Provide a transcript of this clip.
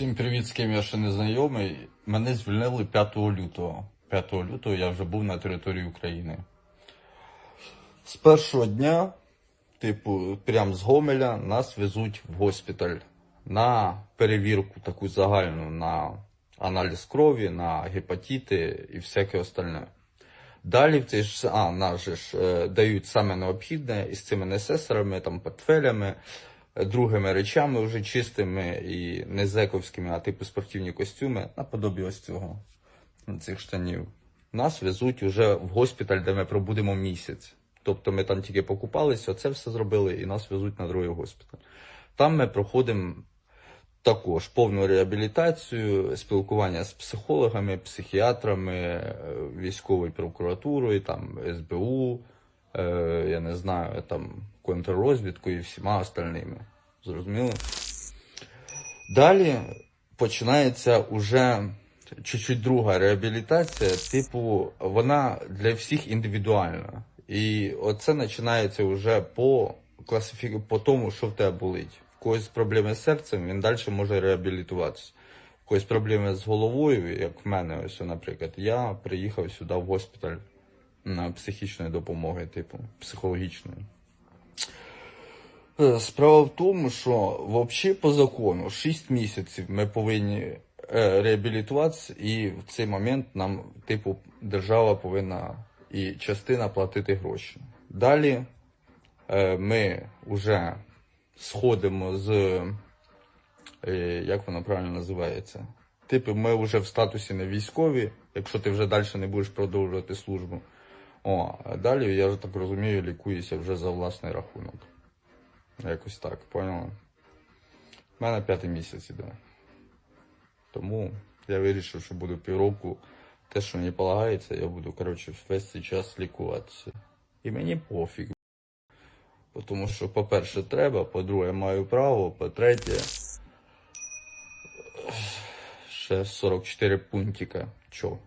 Всім привіт, з ким я ще не знайомий. Мене звільнили 5 лютого. 5 лютого я вже був на території України. З першого дня, типу, прям з Гомеля, нас везуть в госпіталь на перевірку таку загальну на аналіз крові, на гепатити і всяке остальне. Далі в цей ж а, нас же ж е, дають саме необхідне із цими несесорами, там, портфелями, другими речами вже чистими і не зековськими, а типу спортивні костюми, наподобі ось цього цих штанів. Нас везуть уже в госпіталь, де ми пробудемо місяць. Тобто ми там тільки покупалися, оце все зробили, і нас везуть на другий госпіталь. Там ми проходимо також повну реабілітацію, спілкування з психологами, психіатрами, е, військовою прокуратурою, там СБУ, я не знаю, там контррозвідкою і всіма остальними. Зрозуміло? Далі починається уже чуть-чуть друга реабілітація, типу, вона для всіх індивідуальна. І оце починається вже по класифі... по тому, що в тебе болить. В когось проблеми з серцем, він далі може реабілітуватися. В когось проблеми з головою, як в мене, ось, наприклад, я приїхав сюди в госпіталь психічної допомоги, типу, психологічної. Е, Справа в тому, що взагалі по закону 6 місяців ми повинні е, реабілітуватися, і в цей момент нам, типу, держава повинна і частина платити гроші. Далі е, ми вже сходимо з, як воно правильно називається? Типу, ми вже в статусі не військові, якщо ти вже далі не будеш продовжувати службу. О, а далі, я так розумію, лікуюся вже за власний рахунок. Якось так, поняла? У мене п'ятий місяць іде. Тому я вирішив, що буду півроку. Те, що мені полагається, я буду, коротше, весь цей час лікуватися. І мені пофіг. Тому що, по-перше, треба, по-друге, маю право, по-третє, ще 44 пунктика. Чо?